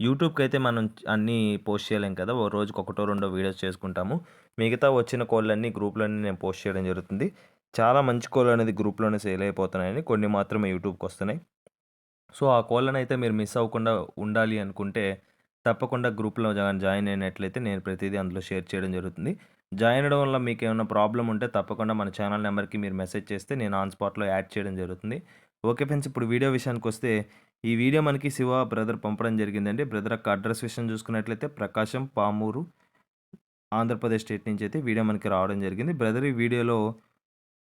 యూట్యూబ్కి అయితే మనం అన్నీ పోస్ట్ చేయలేం కదా! ఓ రోజుకి ఒకటో రెండో వీడియోస్ చేసుకుంటాము. మిగతా వచ్చిన కోళ్ళన్నీ గ్రూప్లోనే నేను పోస్ట్ చేయడం జరుగుతుంది. చాలా మంచి కోళ్ళు అనేది గ్రూప్లోనే సేల్ అయిపోతున్నాయని కొన్ని మాత్రమే యూట్యూబ్కి వస్తున్నాయి సో ఆ కోళ్ళని అయితే మీరు మిస్ అవ్వకుండా ఉండాలి అనుకుంటే తప్పకుండా గ్రూప్లో జాయిన్ అయినట్లయితే నేను ప్రతిదీ అందులో షేర్ చేయడం జరుగుతుంది. జాయిన్ అవ్వడం వల్ల మీకు ఏమైనా ప్రాబ్లం ఉంటే తప్పకుండా మన ఛానల్ నెంబర్కి మీరు మెసేజ్ చేస్తే నేను ఆన్ స్పాట్లో యాడ్ చేయడం జరుగుతుంది. ఓకే ఫ్రెండ్స్ ఇప్పుడు వీడియో విషయానికి వస్తే ఈ వీడియో మనకి శివ బ్రదర్ పంపడం జరిగిందండి. బ్రదర్ యొక్క అడ్రస్ విషయం చూసుకున్నట్లయితే ప్రకాశం పామూరు ఆంధ్రప్రదేశ్ స్టేట్ నుంచి అయితే వీడియో మనకి రావడం జరిగింది. బ్రదర్ ఈ వీడియోలో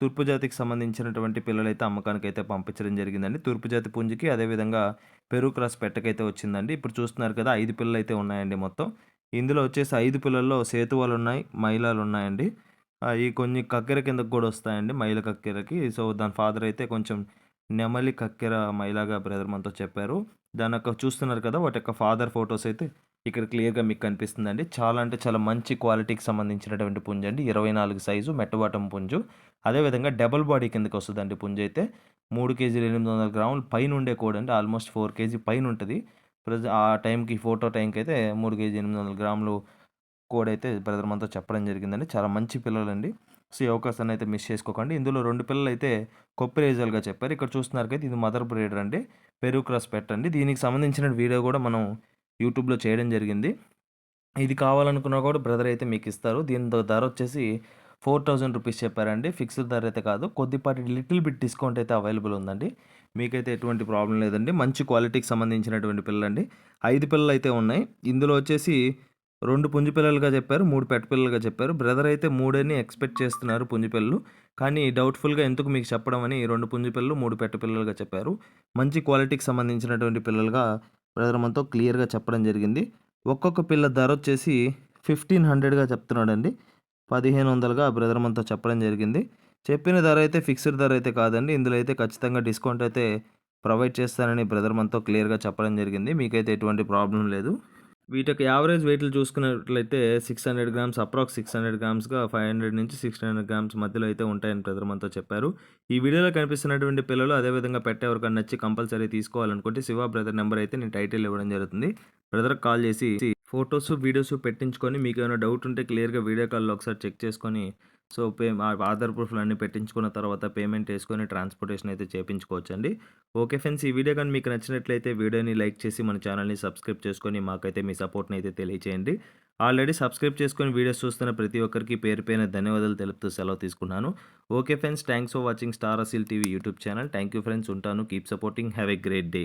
తూర్పు జాతికి సంబంధించినటువంటి పిల్లలైతే అమ్మకానికి అయితే పంపించడం జరిగిందండి. తూర్పు జాతి పుంజికి అదేవిధంగా పెరుగు క్రాస్ పెట్టకైతే వచ్చిందండి. ఇప్పుడు చూస్తున్నారు కదా ఐదు పిల్లలు అయితే ఉన్నాయండి మొత్తం. ఇందులో వచ్చేసి ఐదు పిల్లల్లో సేతువాలు ఉన్నాయి మైలాలు ఉన్నాయండి ఈ కొన్ని కక్కెర కిందకు కూడా వస్తాయండి మైల కక్కెరకి. సో దాని ఫాదర్ అయితే కొంచెం నెమలి కక్కెర మైలాగా బ్రదర్ మనతో చెప్పారు. దాని యొక్క చూస్తున్నారు కదా వాటి యొక్క ఫాదర్ ఫొటోస్ అయితే ఇక్కడ క్లియర్గా మీకు కనిపిస్తుందండి. చాలా అంటే చాలా మంచి క్వాలిటీకి సంబంధించినటువంటి పుంజు అండి. ఇరవై నాలుగు సైజు మెట్టబాటం పుంజు. అదేవిధంగా డబల్ బాడీ కిందకి వస్తుందండి పుంజు అయితే. మూడు కేజీలు ఎనిమిది వందల గ్రాములు పైన ఉండే కోడ్ అండి. ఆల్మోస్ట్ ఫోర్ కేజీ పైన ఉంటుంది ప్రజ ఆ టైంకి ఫోటో టైంకి అయితే మూడు కేజీ ఎనిమిది వందల గ్రాములు కోడ్ అయితే బ్రదర్ మనతో చెప్పడం జరిగిందండి. చాలా మంచి పిల్లలండి. సో ఈ అవకాశాన్ని అయితే మిస్ చేసుకోకండి. ఇందులో రెండు పిల్లలు అయితే కొప్పిరేజల్గా చెప్పారు. ఇక్కడ చూస్తున్నారు కదా ఇది మదర్ బ్రీడర్ అండి. పెరుగు క్రాస్ పెట్టండి దీనికి సంబంధించిన వీడియో కూడా మనం యూట్యూబ్లో చేయడం జరిగింది. ఇది కావాలనుకున్నా కూడా బ్రదర్ అయితే మీకు ఇస్తారు. దీని ధర వచ్చేసి ఫోర్ థౌజండ్ రూపీస్ చెప్పారండి. ఫిక్స్డ్ ధర అయితే కాదు. కొద్దిపాటి లిటిల్ బిట్ డిస్కౌంట్ అయితే అవైలబుల్ ఉందండి. మీకైతే ఎటువంటి ప్రాబ్లం లేదండి. మంచి క్వాలిటీకి సంబంధించినటువంటి పిల్లలండి. ఐదు పిల్లలు అయితే ఉన్నాయి. ఇందులో వచ్చేసి రెండు పుంజి పిల్లలుగా చెప్పారు మూడు పెట్ట పిల్లలుగా చెప్పారు. బ్రదర్ అయితే మూడని ఎక్స్పెక్ట్ చేస్తున్నారు పుంజి పిల్లలు. కానీ డౌట్ఫుల్గా ఎందుకు మీకు చెప్పడం అని రెండు పుంజి పిల్లలు మూడు పెట్ట పిల్లలుగా చెప్పారు. మంచి క్వాలిటీకి సంబంధించినటువంటి పిల్లలుగా బ్రదర్ మనతో క్లియర్గా చెప్పడం జరిగింది. ఒక్కొక్క పిల్ల ధర వచ్చేసి ఫిఫ్టీన్ హండ్రెడ్గా చెప్తున్నాడండి. పదిహేను వందలుగా బ్రదర్ మనతో చెప్పడం జరిగింది. చెప్పిన ధర అయితే ఫిక్స్డ్ ధర అయితే కాదండి. ఇందులో అయితే ఖచ్చితంగా డిస్కౌంట్ అయితే ప్రొవైడ్ చేస్తానని బ్రదర్ మనతో క్లియర్గా చెప్పడం జరిగింది. మీకైతే ఎటువంటి ప్రాబ్లం లేదు. వీటి యొక్క యావరేజ్ వెయిట్లు చూసుకున్నట్లయితే six hundred grams approx six hundred గ్రామ్స్గా five hundred నుంచి సిక్స్ హండ్రెడ్ గ్రామ్స్ మధ్యలో అయితే ఉంటాయని బ్రదర్ మనతో చెప్పారు. ఈ వీడియోలో కనిపిస్తున్నటువంటి పిల్లలు అదేవిధంగా పెట్టే నచ్చి కంపల్సరీ తీసుకోవాలనుకుంటే శివ బ్రదర్ నెంబర్ అయితే నేను టైటిల్ ఇవ్వడం జరుగుతుంది. బ్రదర్ కాల్ చేసి ఫొటోస్ వీడియోస్ పెట్టించుకొని మీకు ఏమైనా డౌట్ ఉంటే క్లియర్గా వీడియో కాల్లో ఒకసారి చెక్ చేసుకొని సో పే ఆధార్ ప్రూఫ్లు అన్నీ పెట్టించుకున్న తర్వాత పేమెంట్ వేసుకొని ట్రాన్స్పోర్టేషన్ అయితే చేయించుకోవచ్చండి ఓకే ఫ్రెండ్స్ ఈ వీడియో కానీ మీకు నచ్చినట్లయితే వీడియోని లైక్ చేసి మన ఛానల్ని సబ్స్క్రైబ్ చేసుకొని మాకైతే మీ సపోర్ట్ని అయితే తెలియచేయండి. ఆల్రెడీ సబ్స్క్రైబ్ చేసుకొని వీడియోస్ చూస్తున్న ప్రతి ఒక్కరికి పేరు పైన ధన్యవాదాలు తెలుపుతూ సెలవు తీసుకున్నాను okay friends thanks for watching star Aseel TV YouTube channel. Thank you friends ఉంటాను. Keep supporting. Have a great day.